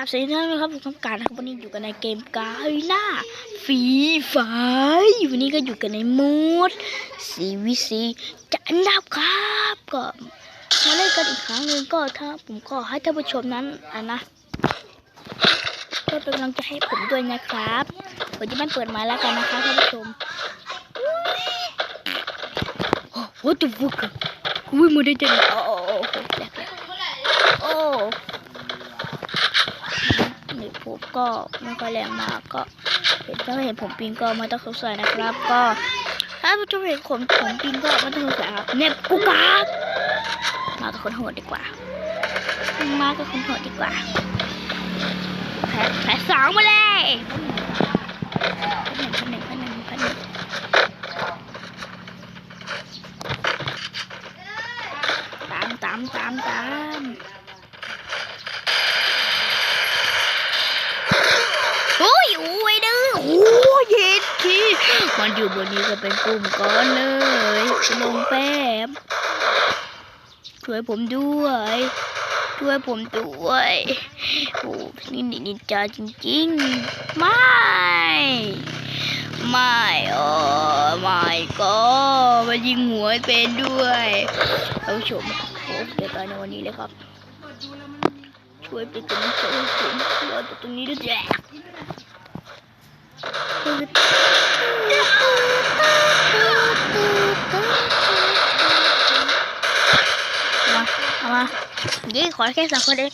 ครับสวัสดีท่านนะครับผมทำการนะครับวันนี้อยู่กันในเกมกาหน้าฟีไฟวันนี้ก็อยู่กันในโหมด CVC จะอันดับครับก็มาเล่นกันอีกครั้งหนึ่งก็ถ้าผมก็ให้ท่านผู้ชมนั้นอะนะก็เป็นกำลังใจให้ผมด้วยนะครับผมจะไม่เปิดไมาแล้วกันนะคะท่านผู้ชมโอ้ what the fuck อุ้ยมาได้จังโอ้โหลกแหลกโอ้ ก็ไม่ค่อยแรงมากก็เห็นถ้าเห็นผมปิงก็ไม่ต้องสงสัยนะครับ ก็ถ้าผู้ชมเห็นผมผมปิงก็ไม่ต้องสงสัยครับเน็ตกูกากมากับคนโหดดีกว่า มากับคนโหดดีกว่าแพ้แพ้สองมาเลยพันหนึ่งพันหนึ่งพันหนึ่งตามตามตามตาม โอ้ยโอ้ยดื้อโอ้ยเย็ดที มันอยู่บนนี้ก็เป็นกลุ่มก้อนเลยลงแป๊บช่วยผมด้วย ช่วยผมด้วยโอ้นี่นี่นินจาจริงๆ ไม่ ไม่โอ้ไม่ก็มายิงหัวเป็นด้วยท่านผู้ชมโอ้เดี๋ยวตายในวันนี้เลยครับช่วยเป็นกำลังใจให้ผมรอจากตรงนี้ด้วยแจ้ ยี่ขอแค่สองคนเอง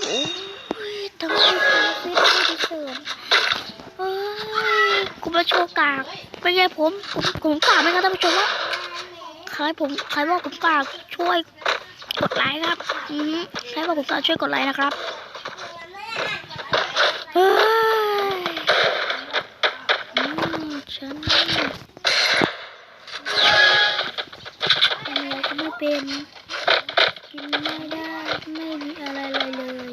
โอ้ยทำไมผมไม่ได้ดิเสริมเอ้ยคุณมาโชว์กากเป็นไงผมผมผมกากไหมครับท่านผู้ชมว่าใครผมใครว่าผมกากช่วยกดไลค์ครับอืมใครว่าผมกากช่วยกดไลค์นะครับเฮ้ยอืมฉันทำอะไรก็ไม่เป็น ไม่ได้ไม่มีอะไรเลยเลย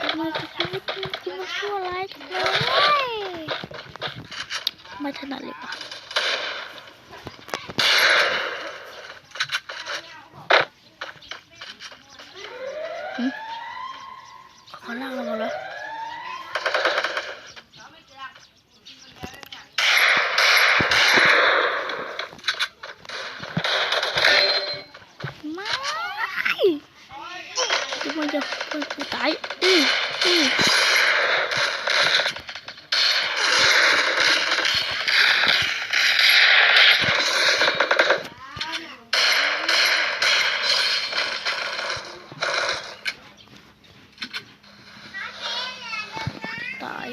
ทำไมชีวิตมันกินมาชั่วร้ายเลยไม่ถนัดเลยป่ะ ขอลากลงมาเลยไม่ดูมันจะมันกูตายอืออือตาย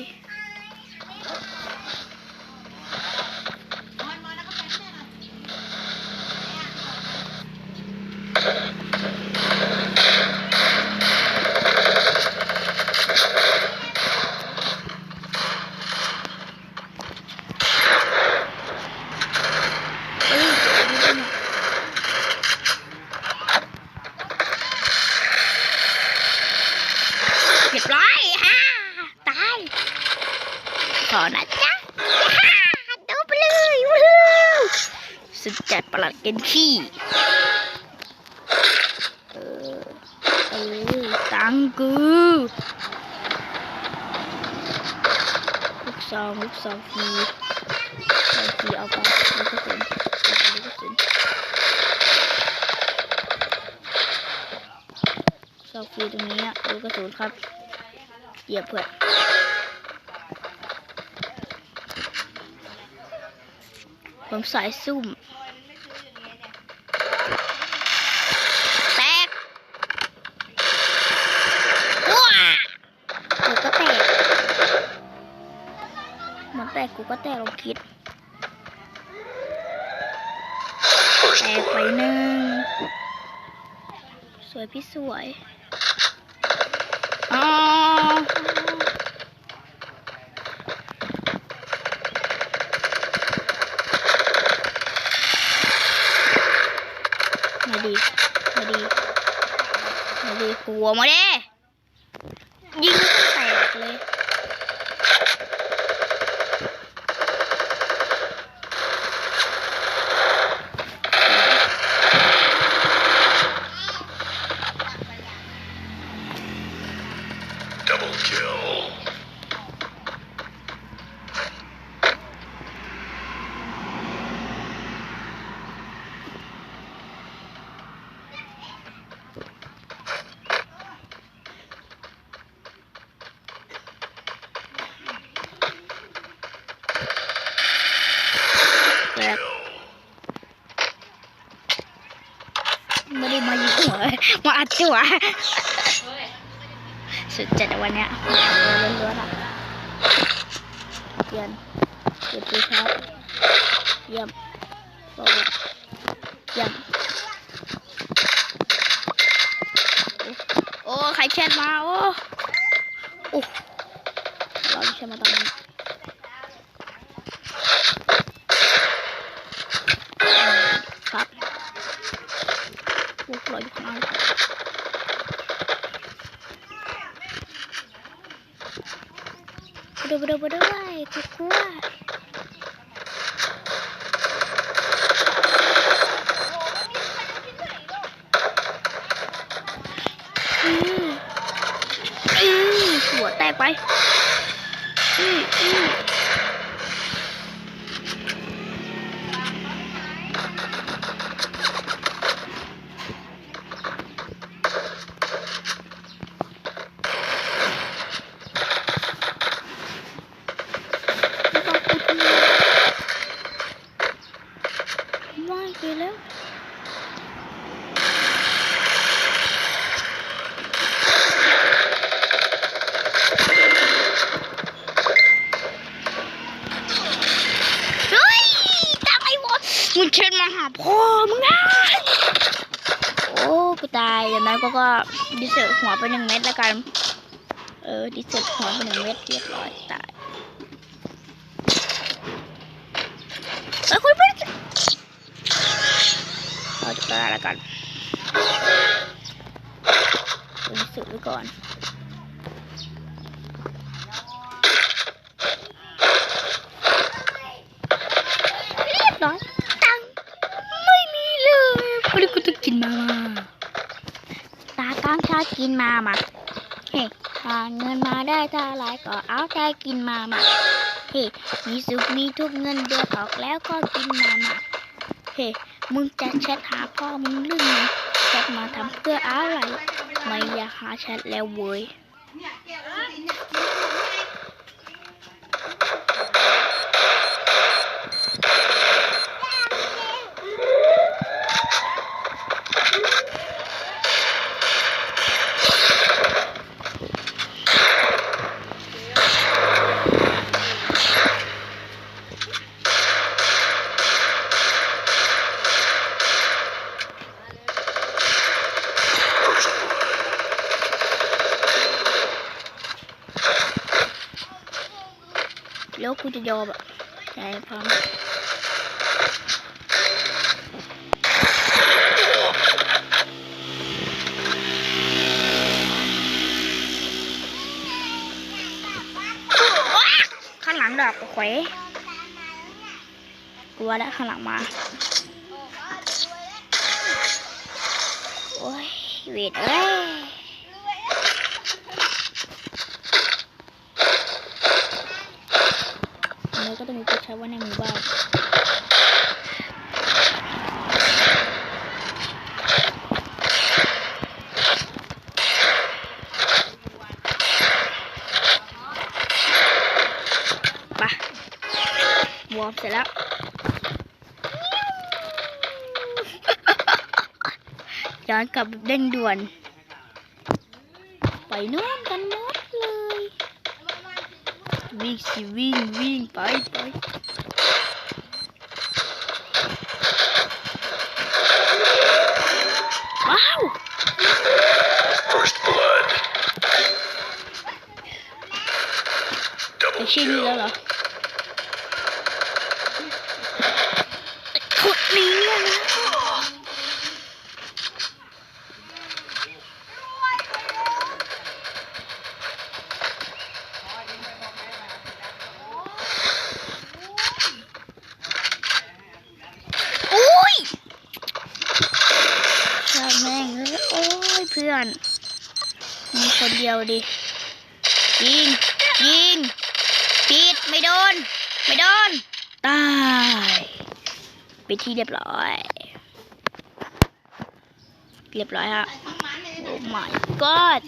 เอ้ยเรียบร้อยฮ่าตายขอนะจ๊ะฮ่าดูไปเลยวู้ฮู้ สุดจัดประหลัดเกนขี้เออเออตังกูลูกซองลูกซองฟีซองฟีเอาไปลูกกระสุนลูกกระสุนซองฟีตรงนี้อะลูกกระสุนครับเหยียบเพื่อนผมสายซุ่ม แตกว้ากูก็แตก มันแต กกูก็แตกลองคิดแตกไปหนึ่งสวยพี่สวยอ๋อมาดีมาดีมาดีหัวมาดิยิงแตกเลย ม Double kill. แบบไม่ได้มายิงหัวมาอัดตัวสุดจัดวันเนี้ยล้วนๆอะเยี่ยมเยี่ยมพี่ครับเยี่ยมโอ้เยี่ยมโอ้ใครแชทมาโอ้โอ้เราแชทมาตอน พวกเราอยู่ข้างล่างไปดูไปดูไปดูไปกูกลัวอืมอืมหัวแตกไปอืมอืม ไม่ไปแล้วเฮ้ยตามไอ้วะ มึงเชิญมาหาพ่อมึงนะโอ้กูตายอย่างนั้นก็ก็ดิเซอร์หัวไปหนึ่งเม็ดแล้วกัน เออดิเซอร์หัวไปหนึ่งเม็ดเรียบร้อยตายเอ้ยคุยไปเราจะได้แล้วกันดูสุดไว้ก่อน เรียบร้อย ตังค์ไม่มีเลยพอดีกูต้องกินมามาตาตั้งชา กินมามาเฮ้หาเงินมาได้เท่าไรก็เอาใจกินมามาเฮ้มีสุขมีทุกเงินเดือนออกแล้วก็กินมามาเฮ้มึงจะแชทหาพ่อมึงหรือไงแชทมาทำเพื่ออะไรไม่อยากหาแชทแล้วเว้ย แล้วกูจะยอมอะใจพร้อมข้างหลังดอกแขวกลัวแล้วข้างหลังมา โอ้ยเวทเอ้ย แล้วก็ต้องมีตัวใช้ไว่าในหมู่บ้านไปวอร์มเสร็จแล้วย้อนกลับแบบเร่งด่วน ไปนู่นกันหมดเลย วิ่งสิวิ่งวิ่งไปไปว้าว First blood. ไอ Double ชื่อนี้แล้วเหรอขุดนี้นะเพื่อน มีคนเดียวดิยิง ยิงผิดไม่โดน ไม่โดน ตายไปที่เรียบร้อย เรียบร้อยฮะโอ้ my god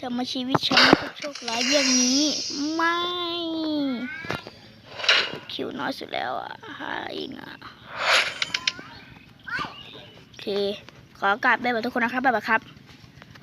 ทำไมาชีวิตฉันก็โชคร้ายอย่างนี้ ไม่คิวน้อยสุดแล้วอะหาเองอะโอเค ขอกราบไปแบบทุกคนนะครับบ๊ายบายครับ